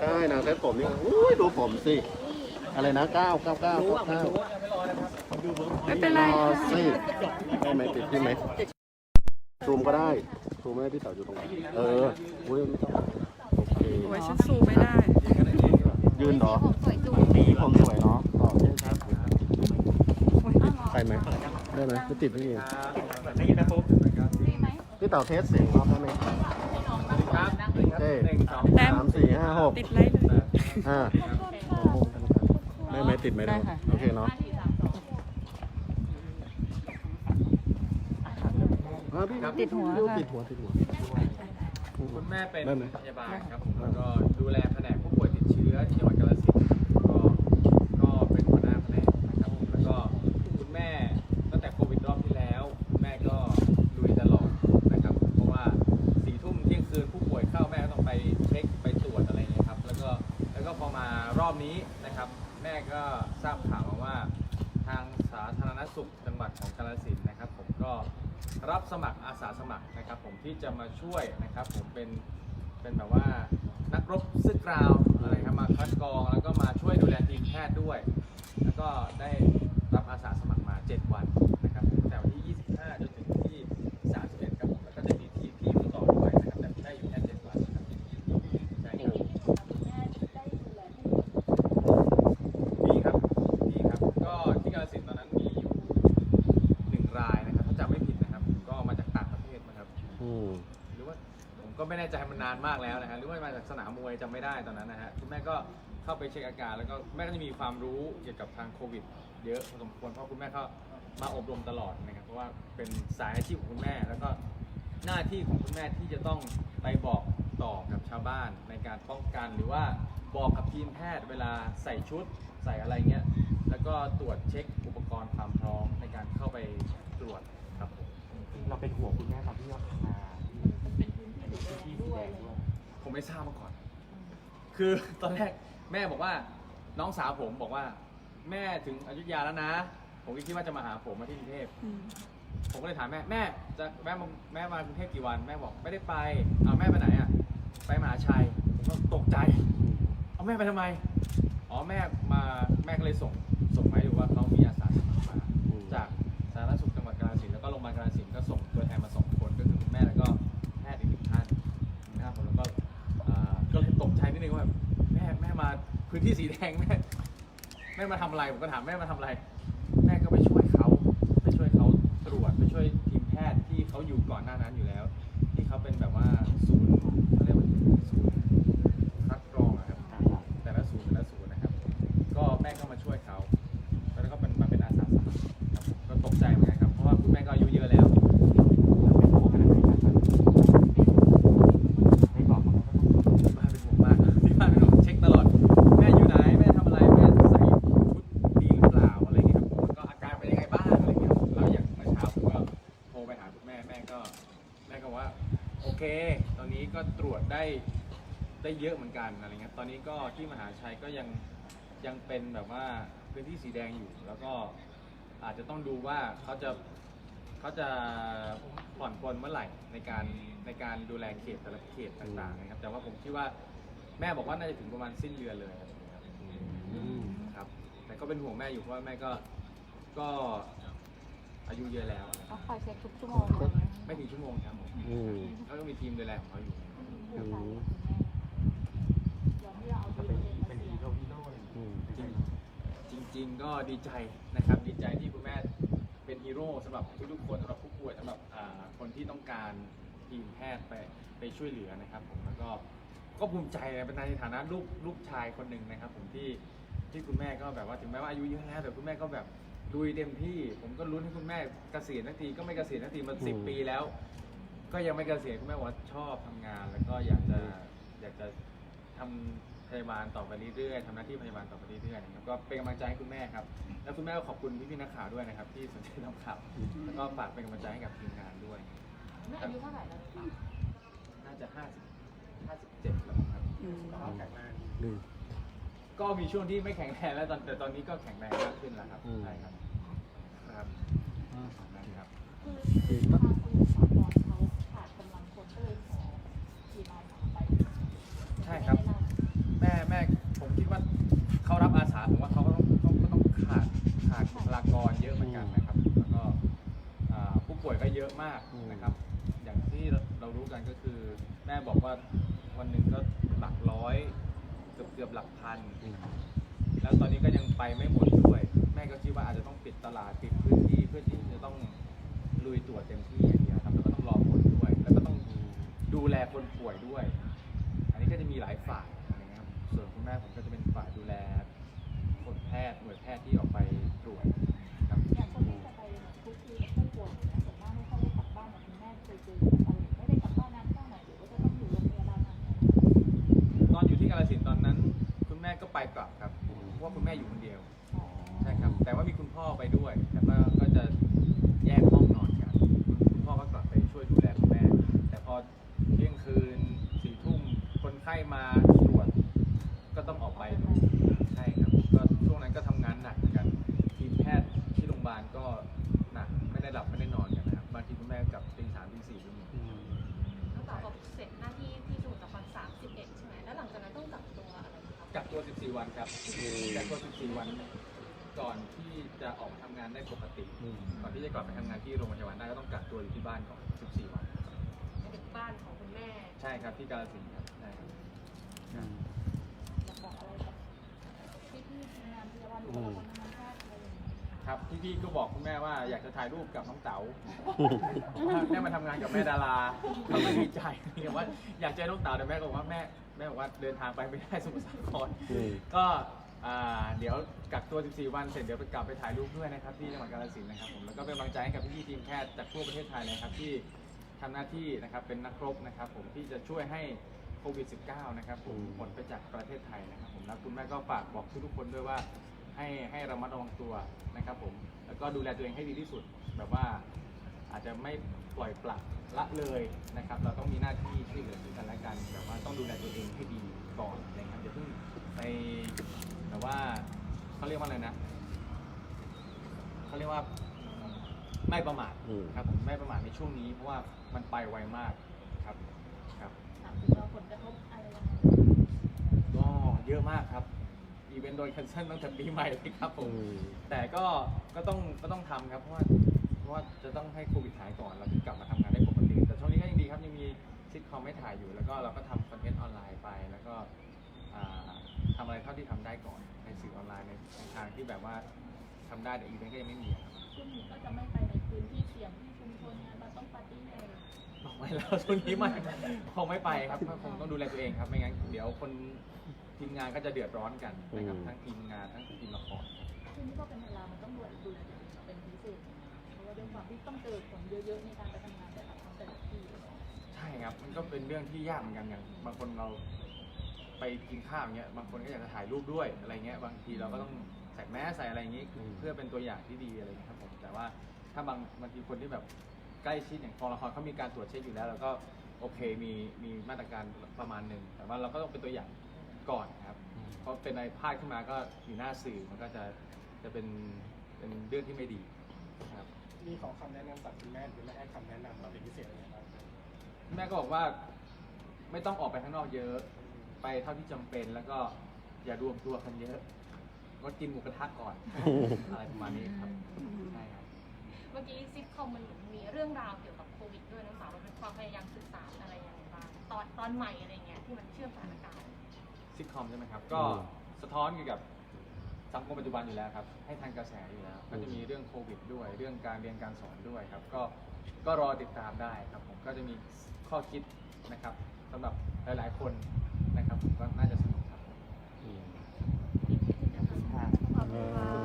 ใช่นางเซ็ตผมนี่อุ้ยดูผมสิ อะไรนะเก้าเก้าเก้าเก้าไม่เป็นไรรอค่ะสิได้ไหมติดที่ไหมซูมก็ได้ซูมไม่ได้พี่เต๋อยู่ตรงไหนเอออุ้ยไม่ต้องโอเคโอ้ยฉันซูมไม่ได้ ยืนเหรอผมสวยจุงผมสวยเนาะต่อไปไหมได้ไหมไม่ติดพี่เองได้ยินนะปุ๊บพี่เต๋อเทสเสียงรอบได้ไหม เจ๊หนึ่งสองแต้ม สามสี่ห้าหกติดไลค์เลย ห้าได้ไหมติดไหมได้ค่ะ โอเคเนาะอ่าพี่ติดหัวดูค่ะ ติดหัวติดหัว คุณแม่เป็นได้ไหมพยาบาลครับผมแล้วก็ดูแลแผนกผู้ป่วยติดเชื้อที่จังหวัดกาฬ นะครับแม่ก็ทราบข่าวมาว่าทางสาธารณสุขจังหวัดของกาฬสินธุ์นะครับ ผมก็รับสมัครอาสาสมัครนะครับ ผมที่จะมาช่วยนะครับ ผมเป็นเป็นแบบว่านักรบซึกกราวอะไรครับมาคัดกรองแล้วก็มาช่วยดูแลทีมแพทย์ด้วย แล้วก็ได้รับอาสาสมัครมา 7 วันนะครับตั้งแต่วันที่ 25จนถึงที่ 31 ครับผมแล้วก็จะมีทีมที่อยู่ต่อด้วยนะครับแต่ได้อยู่แค่ 7 วันนะครับใช่ครับ มีครับ มีครับ ก็ที่กาฬสินธุ์ตอนนั้นมีอยู่หนึ่งรายนะครับ ถ้าจำไม่ผิดนะครับ ก็มาจากต่างประเทศนะครับ อืม หรือว่าผมก็ไม่แน่ใจมันนานมากแล้วนะฮะหรือว่ามาจากสนามมวยจำไม่ได้ตอนนั้นนะฮะคุณแม่ก็เข้าไปเช็คอาการแล้วก็แม่ก็จะมีความรู้เกี่ยวกับทางโควิด เยอะพอสมควรเพราะคุณแม่ก็มาอบรมตลอดนะครับเพราะว่าเป็นสายอาชีพของคุณแม่ แล้วก็หน้าที่ของคุณแม่ที่จะต้องไปบอกต่อกับชาวบ้านในการป้องกันหรือว่าบอกกับทีมแพทย์เวลาใส่ชุดใส่อะไรเงี้ยแล้วก็ตรวจเช็คอุปกรณ์ความพร้อมในการเข้าไปตรวจครับผม เราเป็นห่วงคุณแม่ตอนที่เรามา สีแดงด้วย ผมไม่ทราบมาก่อน คือตอนแรกแม่บอกว่า น้องสาวผมบอกว่า แม่ถึงอยุธยาแล้วนะ ผมก็คิดว่าจะมาหาผมมาที่กรุงเทพอืมผมก็เลยถามแม่แม่จะแม่มาแม่มากรุงเทพกี่วันแม่บอกไม่ได้ไปเอาแม่ไปไหนอะไปมหาชัยผมก็ตกใจ เอาแม่ไปทำไม อ๋อแม่มาแม่ก็เลยส่งส่งมาให้ดูว่าเขามีอาสาสมัครมา พี่สีแดงแม่แม่มาทำอะไรผมก็ถามแม่มาทำอะไร แม่ก็ไปช่วยเขาไปช่วยเขาตรวจไปช่วยทีมแพทย์ที่เขาอยู่ก่อนหน้านั้นอยู่แล้ว ได้เยอะเหมือนกันอะไรเงี้ยตอนนี้ก็ที่มหาชัยก็ยังยังเป็นแบบว่าพื้นที่สีแดงอยู่ แล้วก็อาจจะต้องดูว่าเขาจะเขาจะผ่อนปลนเมื่อไหร่ในการในการดูแลเขตแต่ละเขตต่างๆนะครับแต่ว่าผมคิดว่าแม่บอกว่าน่าจะถึงประมาณสิ้นเดือนเลยครับอืมครับ แต่ก็เป็นห่วงแม่อยู่เพราะว่าแม่ก็ก็อายุเยอะแล้วนะครับ เขาคอยเช็คทุกชั่วโมงเลยไม่ถึงชั่วโมงครับผมอืม เขาก็มีทีมดูแลของเขาอยู่ อืม จะเป็นเป็นฮีโร่ฮีโร่อะไรอย่าง อื เงี้ย ม จริงจริงๆก็ดีใจนะครับ ดีใจที่คุณแม่เป็นฮีโร่สำหรับทุกๆคนสำหรับผู้ป่วยสำหรับอ่าคนที่ต้องการทีมแพทย์ไปไปช่วยเหลือนะครับผมแล้วก็ก็ภูมิใจนะเป็นในฐานะลูกลูกชายคนหนึ่งนะครับ ผมที่ที่คุณแม่ก็แบบว่าถึงแม้ว่าอายุเยอะแล้วแต่คุณแม่ก็แบบลุยเต็มที่ ผมก็ลุ้นให้คุณแม่เกษียณทันทีก็ไม่เกษียณทันทีมาสิบปีแล้ว ก็ยังไม่เกษียณคุณแม่บอกว่าชอบทำงาน แล้วก็อยากจะอยากจะทำ พยาบาลต่อไปเรื่อยๆทำหน้าที่พยาบาลต่อไปเรื่อยๆนะครับก็เป็นกำลังใจให้คุณแม่ครับ แล้วคุณแม่ก็ขอบคุณพี่ๆนักข่าวด้วยนะครับ ที่สนใจทำข่าวแล้วก็ฝากเป็นกำลังใจให้กับทีมงานด้วย แม่อายุเท่าไหร่แล้วน่าจะห้าสิบห้าสิบเจ็ดแล้วมั้งครับอืมต้องแข็งแรงอืม ก็มีช่วงที่ไม่แข็งแรงแล้วตอนแต่ตอนนี้ก็แข็งแรงมากขึ้นแล้วครับอืม ใช่ครับนะครับนะครับ คือทางสโมสรเขาขาดกำลังคนก็เลยขอทีมอาสาไป ใช่ครับ เยอะมากอืมนะครับ อย่างที่เรารู้กันก็คือ แม่บอกว่าวันหนึ่งก็หลักร้อยเกือบเกือบหลักพันอืมแล้วตอนนี้ก็ยังไปไม่หมดด้วย แม่ก็คิดว่าอาจจะต้องปิดตลาดปิดพื้นที่เพื่อที่จะต้องลุยตรวจเต็มที่อย่างเดียวครับแล้วก็ต้องรอผลด้วย แล้วก็ต้องดูแลคนป่วยด้วย อันนี้ก็จะมีหลายฝ่ายอะไรเงี้ยครับ ส่วนคุณแม่ผมก็จะเป็นฝ่ายดูแลคนแพทย์หน่วยแพทย์ที่ออก 4 วันครับแต่ก็14 วัน ก่อนที่จะออกมาทำงานได้ปกติ ก่อนที่จะกลับไปทำงานที่โรงพยาบาลได้ก็ต้องกักตัวอยู่ที่บ้านก่อน 14 วัน ถึงบ้านของคุณแม่ใช่ครับที่กาลสินครับใช่ครับพี่ๆก็บอกคุณแม่ว่าอยากจะถ่ายรูปกับน้องเต๋า ได้มาทำงานกับแม่ดาราเก็ดีใจแต่ว่าอยากเจอน้องเต๋าแต่แม่ก็บอกว่าแม่ แม่บอกว่าเดินทางไปไม่ได้สมุทรสาครอืม ก็อ่าเดี๋ยวกักตัว 14 วันเสร็จเดี๋ยวไปกลับไปถ่ายรูปด้วยนะครับที่จังหวัดกาฬสินธุ์นะครับผมแล้วก็เป็นกำลังใจให้กับพี่ๆทีมแพทย์จากทั่วประเทศไทยนะครับที่ทำหน้าที่นะครับเป็นนักรบนะครับผมที่จะช่วยให้โควิด -19 นะครับผมอืมหมดไปจากประเทศไทยนะครับผมแล้วคุณแม่ก็ฝากบอกทุกๆคนด้วยว่า ให้ให้ระมัดระวังตัวนะครับผมแล้วก็ดูแลตัวเองให้ดีที่สุดแบบว่า อาจจะไม่ปล่อยปละละเลยนะครับ เราต้องมีหน้าที่ช่วยเหลือซึ่งกันและกันแบบว่าต้องดูแลตัวเองให้ดีก่อนอะไรครับอย่าเพิ่งไปแต่ว่าเขาเรียกว่าอะไรนะเขาเรียกว่าไม่ประมาทอืม ครับผมไม่ประมาทในช่วงนี้เพราะว่ามันไปไวมากครับครับ ถามถึงเราผลกระทบอะไรยังไงก็เยอะมากครับ อีเวนต์โดนแคนเซิลตั้งแต่ปีใหม่เลยครับผมอืมแต่ก็ก็ต้องก็ต้องทำครับเพราะว่าเพราะว่าจะต้องายอยู่ แล้วก็เราก็ทำคอนเทนต์ออนไลน์ไป แล้วก็อ่าทำอะไรเท่าที่ทำได้ก่อนในสื่อออนไลน์ในในทางที่แบบว่าทำได้แต่อีเวนต์ก็ยังไม่มีครับช่วงนี้ก็จะไม่ไปในพื้นที่เสี่ยงที่ชุมชนงานเราต้องปาร์ตี้อะไรอย่างเงี้ยบอกไว้แล้วช่วงนี้ไม่คงไม่ไปครับก็คงต้องดูแลตัวเองครับไม่งั้นเดี๋ยวคนทีมงานก็จะเดือดร้อนกันนะครับอืมทั้งทีมงานทั้งทีมละครครับช่วงนี้ก็เป็นเวลามันต้องดูแลดูแลตัวเองเป็นพิเศษเพราะว่าด้วยความที่ต้องเจอคนเยอะๆในการไปทำงานแต่ละครั้งแต่ละที่ใช่ครับมันก็เป็นเรื่องที่ยากเหมือนกันอย่างบางคนเราไปกินข้าวอย่างเงี้ยบางคนก็อยากจะถ่ายรูปด้วยอะไรเงี้ยบางทีเราก็ต้องใส่แมสใส่อะไรอย่างงี้อืมเพื่อเป็นตัวอย่างที่ดีอะไรเงี้ยครับผมแต่ว่าถ้าบางบางทีคนที่แบบใกล้ชิดอย่างกองละครเขามีการตรวจเช็คอยู่แล้วแล้วก็โอเคมีมีมาตรการประมาณหนึ่งแต่ว่าเราก็ต้องเป็นตัวอย่างก่อนครับเพราะเป็นอะไรพลาดขึ้นมาก็อยู่หน้าสื่อมันก็จะจะเป็นเป็นเรื่องที่ไม่ดีครับ มีขอคำแนะนำจากคุณแม่หรือไม่ให้คำแนะนำเราเป็นพิเศษอะไรบ้าง แม่ก็บอกว่าไม่ต้องออกไปข้างนอกเยอะ ไปเท่าที่จำเป็นแล้วก็อย่ารวมตัวกันเยอะก็กินหมูกระทะก่อนอะไรประมาณนี้ครับใช่ครับเมื่อกี้ซิทคอมมันมีเรื่องราวเกี่ยวกับโควิดด้วยน้องสาวมันเป็นความพยายามสื่อสารอะไรยังไงบ้างตอนตอนใหม่อะไรเงี้ยที่มันเชื่อมสถานการณ์ซิทคอมใช่ไหมครับ ก็อืมสะท้อนเกี่ยวกับ สังคมปัจจุบันอยู่แล้วครับ ให้ทันกระแสอยู่แล้ว ก็จะมีเรื่องโควิดด้วย เรื่องการเรียนการสอนด้วยครับ ก็ก็รอติดตามได้ครับผมก็จะมีข้อคิดนะครับสำหรับหลาย ๆ คนนะครับผมก็น่าจะสนุกครับ ขอบคุณค่ะ